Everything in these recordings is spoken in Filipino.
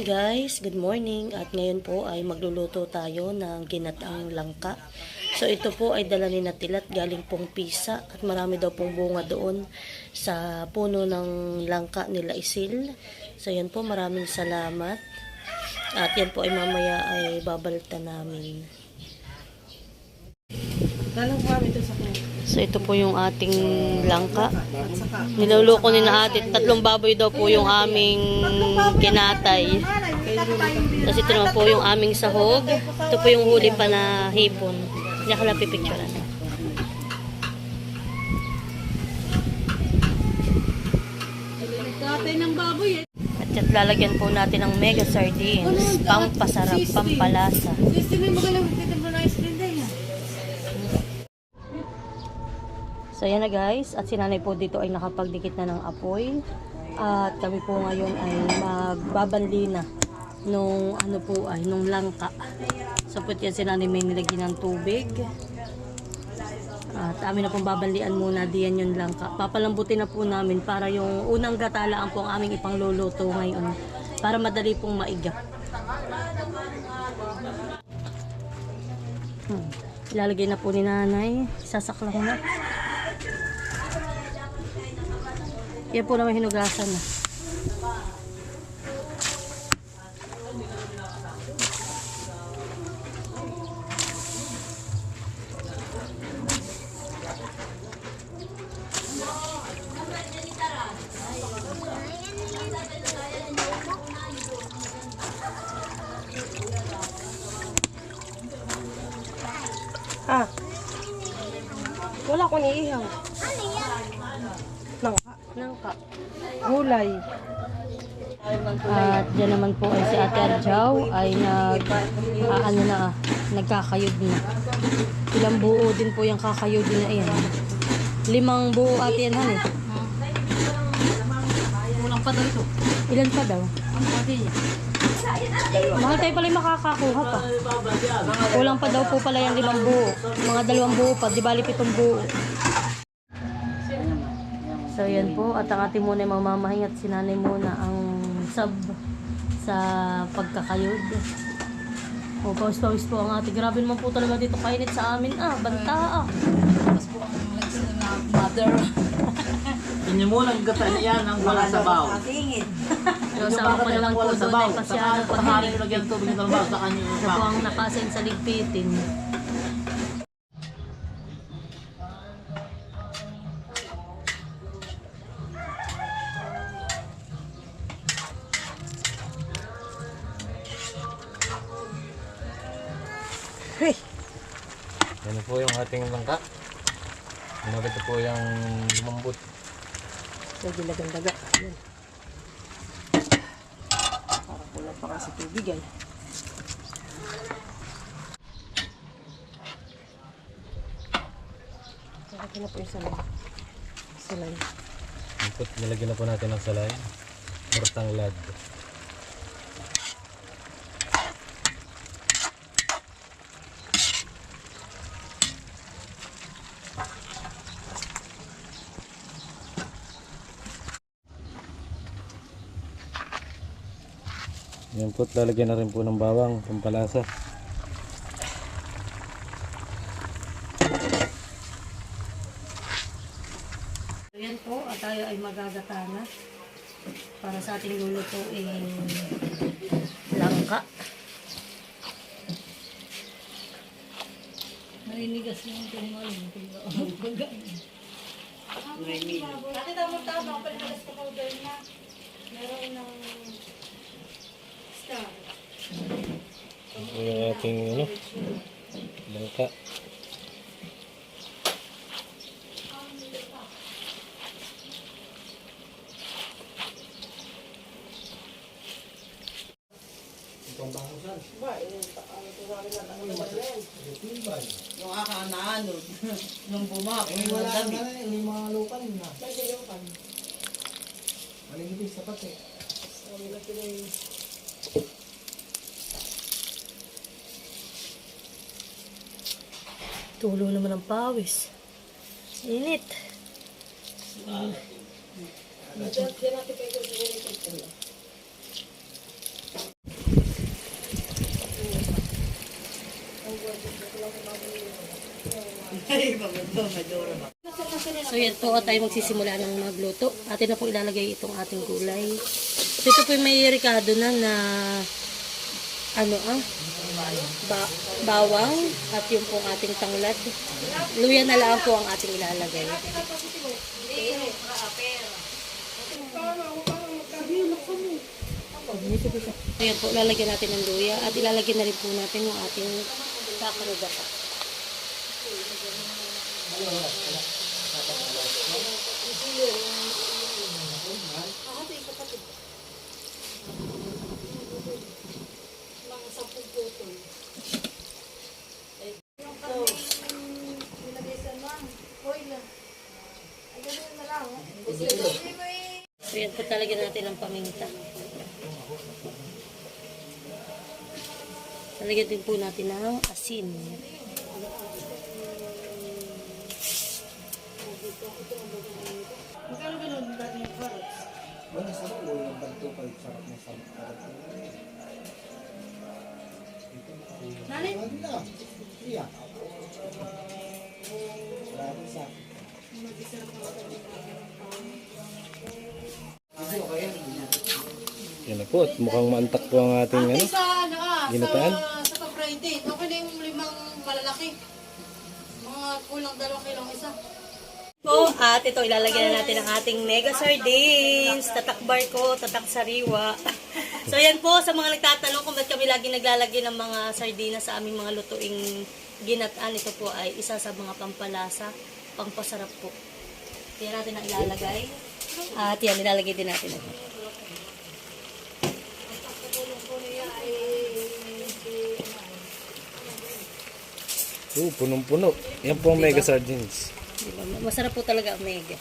Guys, good morning at ngayon po ay magluluto tayo ng ginataang langka. So ito po ay dala ni Natilat galing pong Pisa at marami daw pong bunga doon sa puno ng langka nila Isil. So yan po, maraming salamat. At yan po ay mamaya ay babalta namin. Galang po kami ito sa. So ito po yung ating langka. Niluluko ni na ate. Tatlong baboy daw po yung aming kinatay. Tapos ito naman po yung aming sahog. Ito po yung huli pa na hipon. Hindi ka lang pipicturean. Tatay ng baboy eh. At yan, lalagyan po natin ng mega sardines. Pampasarap, pampalasa. Gusto mo magalang So yan na guys. At si nanay po dito ay nakapagdikit na ng apoy. At kami po ngayon ay magbabanli na nung ano po ay nung langka. So po yan si nanay may nilagyan ng tubig. At amin na pong babanlian muna diyan yung langka. Papalambutin na po namin para yung unang gatalaan po ang aming ipangluluto ngayon. Para madali pong maigap. Hmm. Ilalagay na po ni nanay. Sasaklang na. Yan po naman hinugasan na. Nangka. Gulay. At dyan naman po ay si Ate Arjaw ay nag, ah, ano na, ah, nagkakayod na. Ilang buo din po yung kakayod na ayan. Limang buo ate yan han eh. Kulang pa daw ito. Ilan pa daw? Ang pati niya. Mahal tayo pala yung makakakuha pa. Kulang pa daw po pala yung limang buo. Mga dalawang buo pa, di bali pitong buo. So yan po, at ang ating muna ay mamamahinga at sinanay muna ang sub sa pagkakayod. O, pawis-pawis po ang ating. Grabe naman po talaga dito kainit sa amin. Ah, banta ah. Tapos po ang mother. Inyo mo lang gata yan ang wala sabaw. So, sama ko naman po doon ay pasyahan Sa pag lagyan tubig ng trabaho sa kanya yung Siya po ang nakasin sa ligpitin. Ating langka. Ito po yung lumambot. Lagi lagang-daga. Yan. Parang kulang pa kasi tubig ay. Saka na po yung salay. Salay. Nilagyan na po natin ng salay. Murtang lad. Yan po, lalagyan na rin po ng bawang, pampalasa. Yan po, at tayo ay magagata na para sa ating lulutuin langka. Narinigas yung maling. Nakita mo tama, palitas ko powder na. Meron ng star. Yan po yung ating ano, langka. pawis. Init. Mm. So yan po tayo magsisimula ng magluto. Atin na po ilalagay itong ating gulay. So ito po yung may ricado na na ano ah, ba- bawang at yung pong ating tanglad. Luya na lang po ang ating ilalagay. Ayan po, lalagyan natin ng luya at ilalagyan na rin po natin yung ating kakarugata. So yan po talaga natin ang paminta. Talagyan din po natin ng asin. Wala sa ulo ng banto pa yung sarap na sarap. Nanay? Wala. Iya. Sarap sa Yan na po, at mukhang maantak po ang ating ano. Ano ah, Ginataan? sa, sa pa-Friday. Okay na yung limang malalaki. Mga kulang dalawang kilong isa. Po, at ito ilalagyan na natin ang ating mega sardines. Tatak barko, tatak sariwa. so yan po, sa mga nagtatanong kung ba't kami lagi naglalagay ng mga sardinas sa aming mga lutuing ginataan, ito po ay isa sa mga pampalasa, pampasarap po. Yan natin ang ilalagay. At yan, ilalagay din natin ito. Oo, punong-puno. Yan po ang mega sardines. Diba? Masarap po talaga ang mega.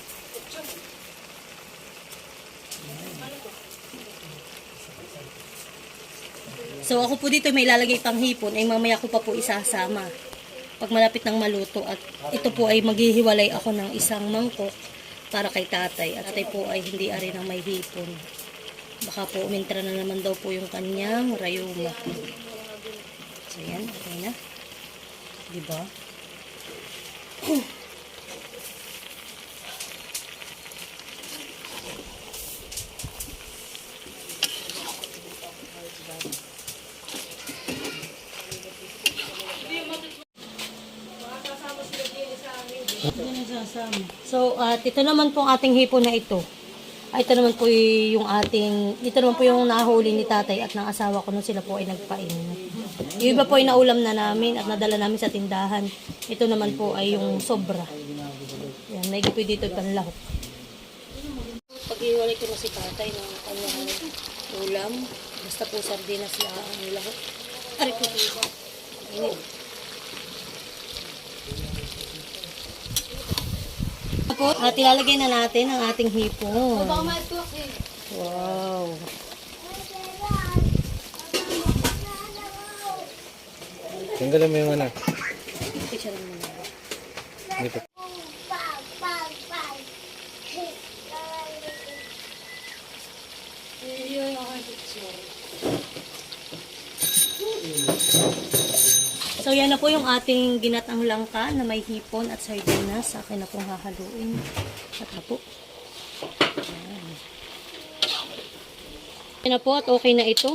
So ako po dito may ilalagay pang hipon ay mamaya ko pa po isasama. Pag malapit ng maluto at ito po ay maghihiwalay ako ng isang mangkok para kay tatay at tatay po ay hindi ari ng may hipon. Baka po umintra na naman daw po yung kanyang rayuma. So yan, okay na. Diba? So, at ito naman po ang ating hipon na ito. Ay, ito naman po yung ating, ito naman po yung nahuli ni tatay at ng asawa ko nung sila po ay nagpain. Yung iba po ay naulam na namin at nadala namin sa tindahan. Ito naman po ay yung sobra. Yan, naigi po dito panlahok. Pag-iwalay ko na si tatay ng kanyang ulam, basta po sardinas lang ang lahok. Ari po. Init. Po, at ilalagay na natin ang ating hipon. Wow. Tanggalin mo yung anak. Picture mo na. Hindi po. So yan na po yung ating ginatang langka na may hipon at sardinas. Sa akin na pong hahaluin. At po. Yan. Na po at okay na ito.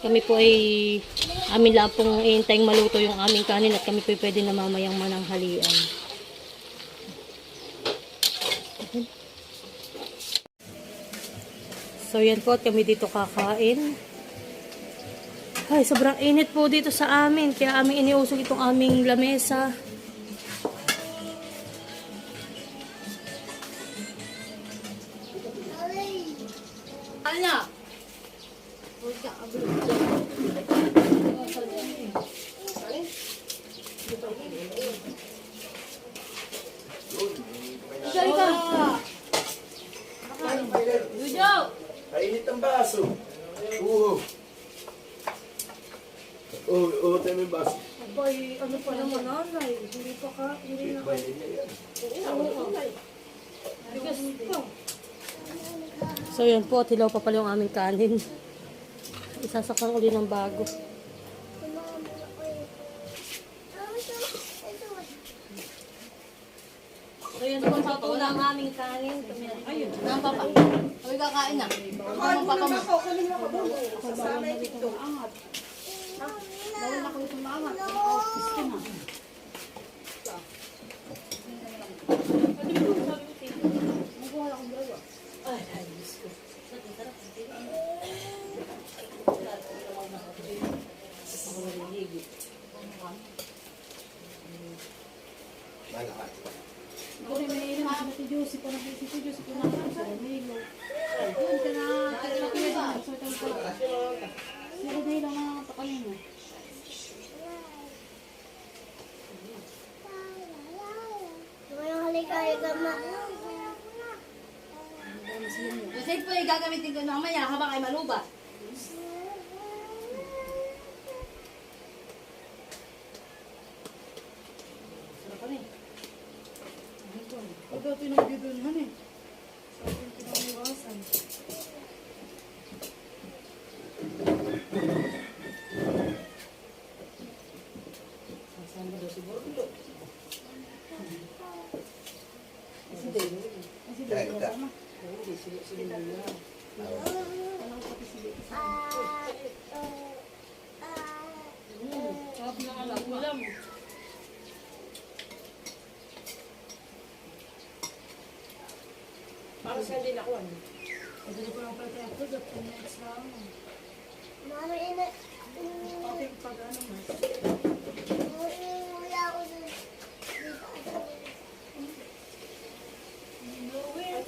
Kami po ay amin lang pong iintayong maluto yung aming kanin at kami po pwede na mamayang mananghalian. So yan po at kami dito kakain. Ay, sobrang init po dito sa amin. Kaya aming iniusog itong aming lamesa. Ano? Kainit ang baso. Oo. Oo, oo, tayo may baso. Abay, ano pa naman nanay? Hindi pa ka, hindi na. Bigas pa. So yun po, at hilaw pa pala yung aming kanin. Isasakang uli ng bago. Kaya naman papa, wala ang aming kanin. Ayun. Ang papa. Kami kakain na. Bawal na kayo tumawa. Oh, piskin ha. Magkuha akong dalawa. Ay, ay, Diyos ko. Ako rin may ilang sa si Diyos, si Panagay, si Diyos, si Panagay, si Romelo. Doon ka na, kaya na kaya na, sa itang pala. Sila na ilang ang papa mo. Kasi po yung gagamitin ko mamaya habang ay malubat. Para sa din ako ano. Pagdali ko lang pala tayo po, dapat na extra mo. Mama, ina... Pag-ano mas.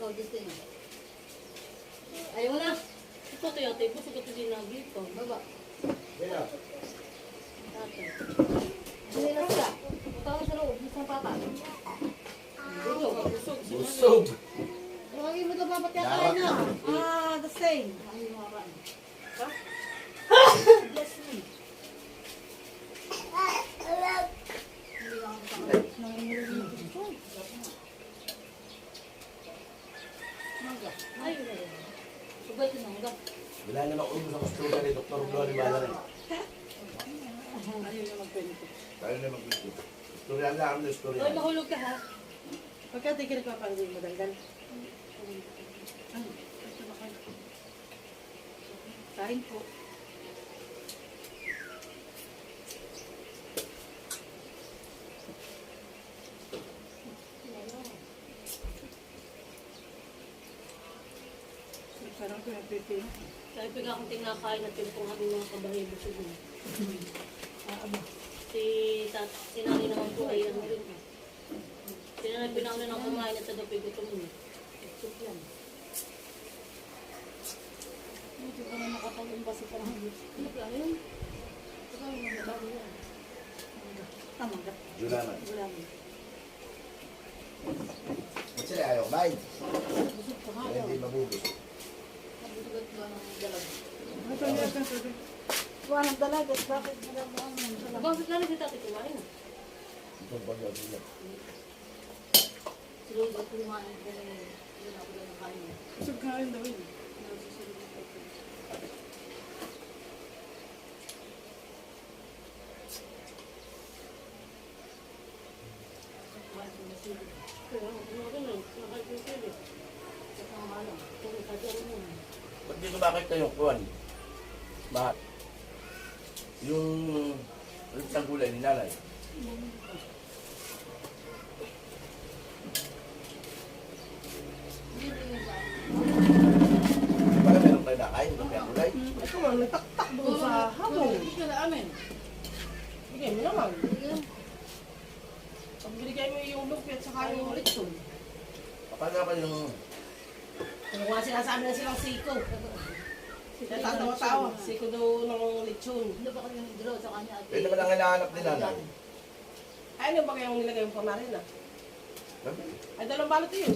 Oh, gusto niyo. Ayaw na. Ito to yate, buso ko to dinagi ko. Baba. Hindi na sila. Tawag sa loob. Gusto ng papa. Busog. Tawagin mo ito papa kaya na. Ah, the same. Ayun na yun. Subay ito na. Wala na ako sa kustuga ni Dr. Glory Malari. Tayo na magpito. Istorya na ako na istorya. Hoy, mahulog ka ha. Pagka di ka nagpapangin mo dagdan. Kain po. Pinagpipin. Kaya piga akong tinakain at yung kung aming mga kabahay busog mo. Si, tat, si nanay naman po ay ano rin. Si nanay pinauna ng kumain at tagapi gutom mo. Soup yan. Hindi ko na nakapag-imbasi pa lang. Ano ba yun? Tama ka. Wala na. Wala mo. Ba't sila ayaw kumain? Hindi mabubos. Kuha ng dalagas. Bakit wala mo? Bakit si tatay kumain na? Itong pag-gabi Silog at kumain ko na yun. Yun ako doon nakain. Busog ka rin daw yun. Kaya ano ka na, ko sila. Saka malam, kung ikadyan mo. Ba't di ko makita yung kuwan? Bakit? Yung isang gulay ni nanay. Ba meron kayo nakain? Ito kaya gulay? Ito nga, nagtaktak doon sa. Hindi ka na amin. Bigay mo naman. Pag binigay mo yung lupi at saka yung litson. Paano ka yung... Kung nga sinasabi na silang siko. Natatawa-tawa. Siko daw ng litson. Ano ba kami yung draw sa kanya? Pwede naman ang hinahanap ni nanay. Ay, ano ba kayong nilagay yung pamarin ah? Ay, dalawang balot yun.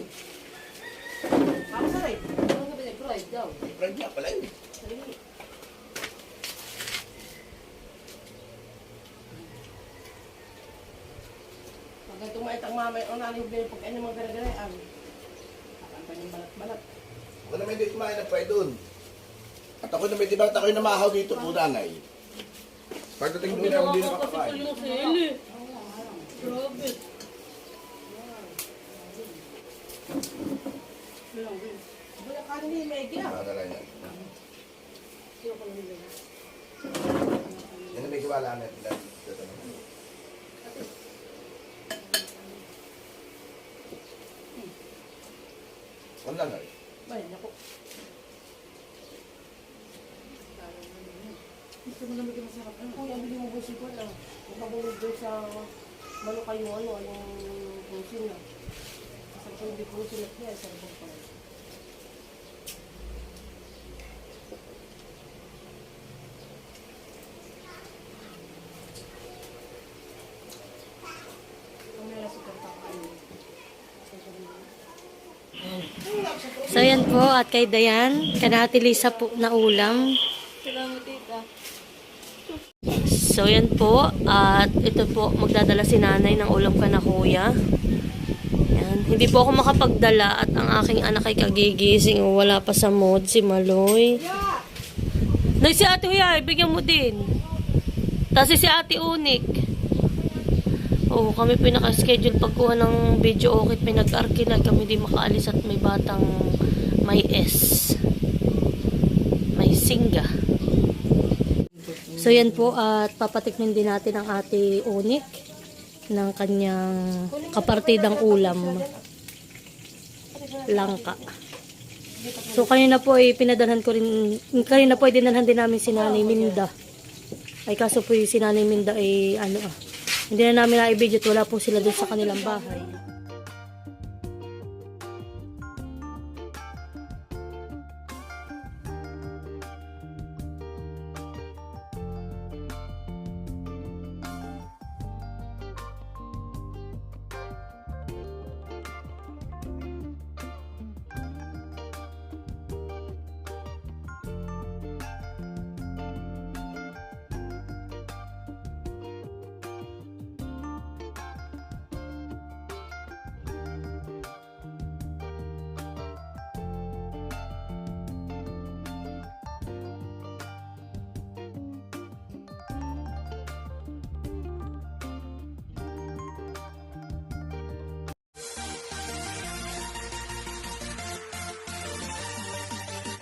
Para sa rin. Ano ba yung fried daw? Friend niya pala yun. Pag tumait ang mamay, ang nanay bigay pag ano mga gara-gara, ang kakanta yung balat-balat. Ako naman hindi kumain ng fried doon. At ako naman, di ba ako yung namahaw dito po nanay? Pagdating mo na, hindi nakakakain. yung sili. Grabe. Wala kanin ni Meggy ah. Nadala niya. Yan na may kiwala na. Wala na rin. Ay, naku. Gusto mo na maging masarap. Ano kung yung mo busi ko na? Makabulog doon sa ano kayo ano, anong pusin na. Sa kung hindi pusin at niya, sa rabong pa. Ang nila sa kakain. So yan po at kay Dayan, kanati Lisa po na ulam. So yan po at ito po magdadala si nanay ng ulam ka na kuya. Yan. Hindi po ako makapagdala at ang aking anak ay kagigising o wala pa sa mood si Maloy. Nay si Ate Huya, bigyan mo din. Tapos si Ate Unik. Oo, kami po yung naka-schedule pagkuha ng video okay, pinag-arkinan kami di makaalis at may batang may S. May singa. So yan po at papatikmin din natin ang ate Unik ng kanyang kapartidang ulam. Langka. So kanina po ay pinadalhan ko rin, kanina po ay dinalhan din namin si Nanay Minda. Ay kaso po yung si Nanay Minda ay ano ah, hindi na namin na-video at wala po sila doon sa kanilang bahay.